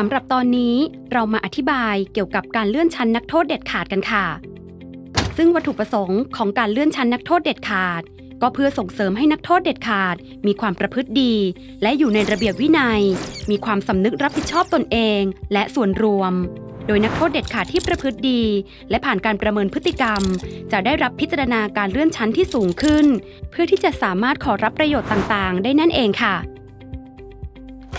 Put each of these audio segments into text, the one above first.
สำหรับตอนนี้เรามาอธิบายเกี่ยวกับการเลื่อนชั้นนักโทษเด็ดขาดกันค่ะ ซึ่งวัตถุประสงค์ของการเลื่อนชั้นนักโทษเด็ดขาด ก็เพื่อส่งเสริมให้นักโทษเด็ดขาด มีความประพฤติดี และอยู่ในระเบียบวินัย มีความสำนึกรับผิดชอบตนเอง และส่วนรวม โดยนักโทษเด็ดขาดที่ประพฤติดี และผ่านการประเมินพฤติกรรม จะได้รับพิจารณาการเลื่อนชั้นที่สูงขึ้น เพื่อที่จะสามารถขอรับประโยชน์ต่างๆ ได้นั่นเองค่ะ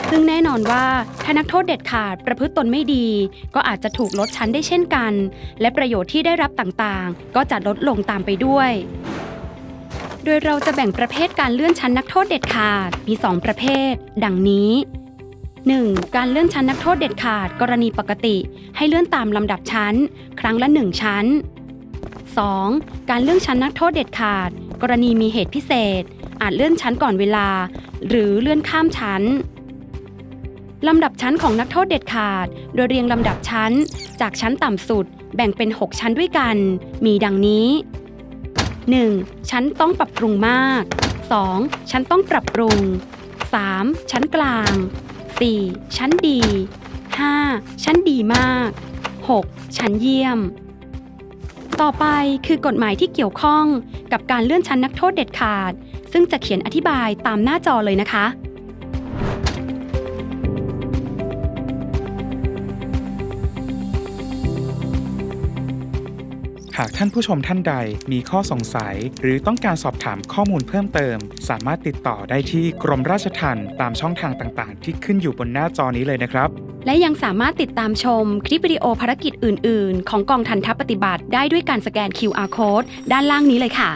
ซึ่งแน่นอนว่าถ้านักโทษเด็ดขาดประพฤติตนไม่ดี ก็อาจจะถูกลดชั้นได้เช่นกัน และประโยชน์ที่ได้รับต่างๆ ก็จะลดลงตามไปด้วย โดยเราจะแบ่งประเภทการเลื่อนชั้นนักโทษเด็ดขาดมี 2 ประเภท ดังนี้ 1. การเลื่อนชั้นนักโทษเด็ดขาดกรณีปกติ ให้เลื่อนตามลำดับชั้น ครั้งละ 1 ชั้น 2. การเลื่อนชั้นนักโทษเด็ดขาด กรณีมีเหตุพิเศษ อาจเลื่อนชั้นก่อนเวลา หรือเลื่อนข้ามชั้น ลำดับชั้นของนักโทษเด็ดขาด โดยเรียงลำดับชั้น จากชั้นต่ำสุดแบ่งเป็น 6 ชั้นด้วยกัน มีดังนี้ 1. ชั้นต้องปรับปรุงมาก 2. ชั้นต้องปรับปรุง 3. ชั้นกลาง 4. ชั้นดี 5. ชั้นดีมาก 6. ชั้นเยี่ยม ต่อไปคือกฎหมายที่เกี่ยวข้องกับการเลื่อนชั้นนักโทษเด็ดขาด ซึ่งจะเขียนอธิบายตามหน้าจอเลยนะคะ หากท่านผู้ชมท่านใดมีข้อสงสัย หรือต้องการสอบถามข้อมูลเพิ่มเติม สามารถติดต่อได้ที่กรมราชทัณฑ์ตามช่องทางต่างๆ ที่ขึ้นอยู่บนหน้าจอนี้เลยนะครับ และยังสามารถติดตามชมคลิปวิดีโอภารกิจอื่น ๆ ของกองทันทัพปฏิบัติได้ด้วยการสแกน QR code ด้านล่างนี้เลยค่ะ